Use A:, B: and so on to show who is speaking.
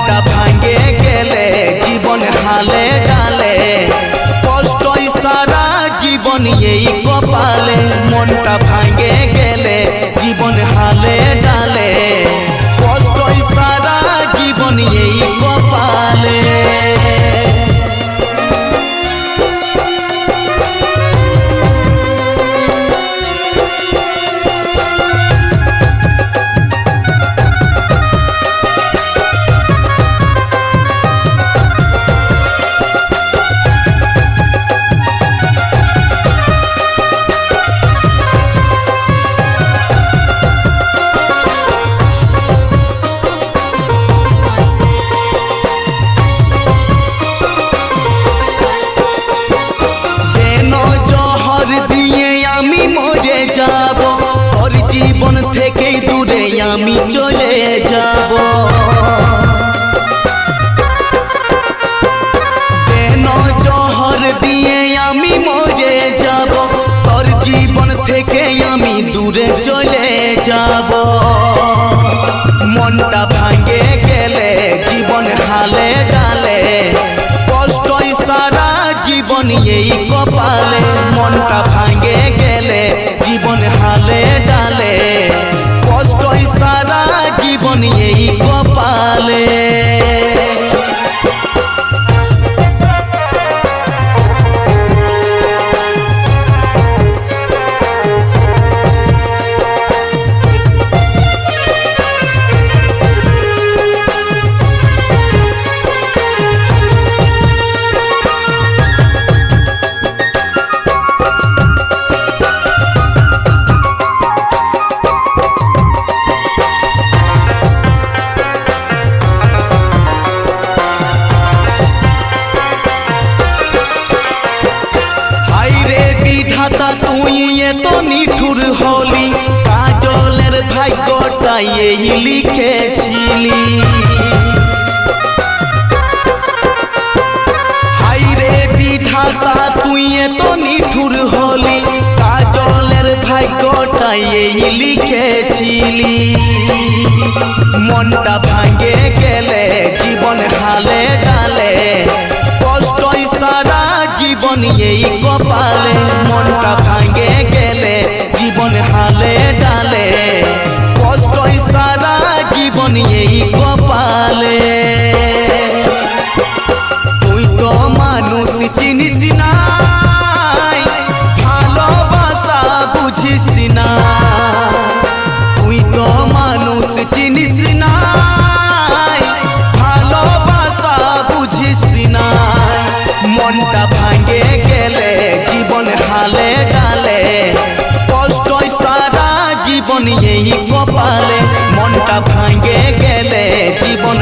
A: মনটা ভাঙে গেলে জীবন হালে ডালে। কষ্টই সারা জীবন এই কপালে। মন আমি চলে যাব। কেন জহর দিয়ে আমি মরে যাব? তোর জীবন থেকে আমি দূরে চলে যাব। মনটা ভাঙে গেলে, জীবন হালে ডালে। কষ্টই সারা জীবন এই কপালে। নিঠুর হলি, কাজলের ভাগ্যটা এই লিখেছিলি। হাইরে বিধাতা, তুই এত নিঠুর হলি, কাজলের ভাগ্যটা এই লিখেছিলি। মনটা ভাঙে গেলে, জীবন হালে ডালে, কষ্টই সারা জীবন এই মনটা ভাঙে গেলে, জীবন হালে ডালে। কষ্ট সারা জীবন এই কপালে, মনটা ভাঙে গেলে, জীবন